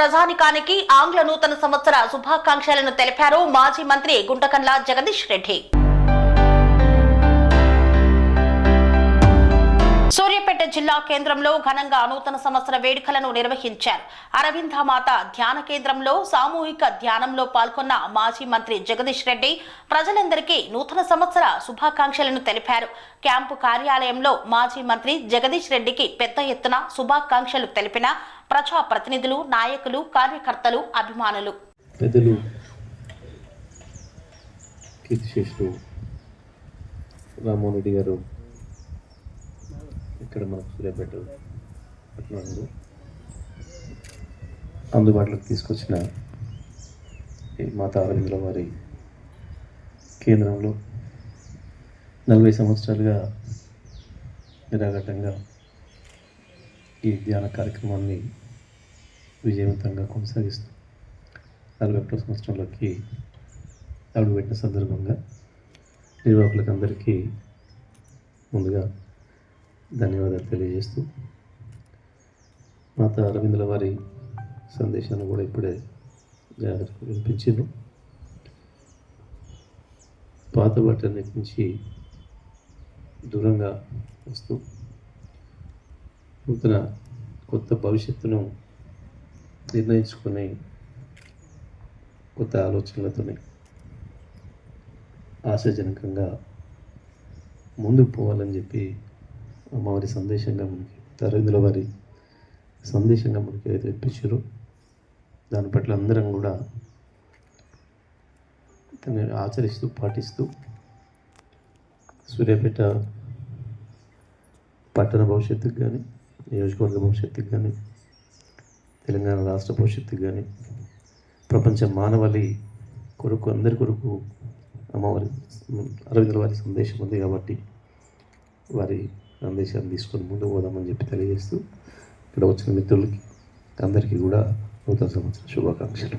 ప్రజానికానికి ఆంగ్ల నూతన సంవత్సర శుభాకాంక్షలను తెలిపారు మాజీ మంత్రి గుంటకండ్ల జగదీష్ రెడ్డి. సూర్యాపేట జిల్లా కేంద్రంలో ఘనంగా నూతన సంవత్సర వేడుకలను నిర్వహించారు. అరవిందమాత ధ్యాన కేంద్రంలో సామూహిక ధ్యానంలో పాల్గొన్న మాజీ మంత్రి జగదీష్ రెడ్డి ప్రజలందరికీ నూతన సంవత్సర శుభాకాంక్షలను తెలిపారు. క్యాంపు కార్యాలయంలో మాజీ మంత్రి జగదీష్ రెడ్డికి పెద్ద ఎత్తున శుభాకాంక్షలు తెలిపిన ప్రజా ప్రతినిధులు నాయకులు కార్యకర్తలు అభిమానులు. పెద్దలు రెడ్డి గారు ఇక్కడ మన సూర్యాపేట పట్టణంలో అందుబాటులోకి తీసుకొచ్చిన ఈ మాతా అరవింద్ర వారి కేంద్రంలో నలభై సంవత్సరాలుగా నిరాఘటంగా ఈ ధ్యాన కార్యక్రమాన్ని విజయవంతంగా కొనసాగిస్తూ నలభై ఒకటో సంవత్సరంలోకి అడుగుపెట్టిన సందర్భంగా నిర్వాహకులకు అందరికీ ముందుగా ధన్యవాదాలు తెలియజేస్తూ మాత అరవిందుల వారి సందేశాన్ని కూడా ఇప్పుడే జాగ్రత్త వినిపించారు పాత వాటన్నిటి నుంచి దూరంగా వస్తూ నూతన కొత్త భవిష్యత్తును నిర్ణయించుకొని కొత్త ఆలోచనలతోనే ఆశాజనకంగా ముందుకు పోవాలని చెప్పి అమ్మవారి సందేశంగా మనకి తరగతుల వారి సందేశంగా మనకి ఏదైతే ఇప్పించారో దాని పట్ల అందరం కూడా దాన్ని ఆచరిస్తూ పాటిస్తూ సూర్యాపేట పట్టణ భవిష్యత్తుకు కానీ నియోజకవర్గ భవిష్యత్తుకు కానీ తెలంగాణ రాష్ట్ర భవిష్యత్తుకు కానీ ప్రపంచ మానవాళి కొరకు అందరి కొరకు అమ్మవారి అరవిందుల వారి సందేశం ఉంది కాబట్టి వారి సందేశాన్ని తీసుకొని ముందుకు పోదామని చెప్పి తెలియజేస్తూ ఇక్కడ వచ్చిన మిత్రులకి అందరికీ కూడా నూతన సంవత్సర శుభాకాంక్షలు.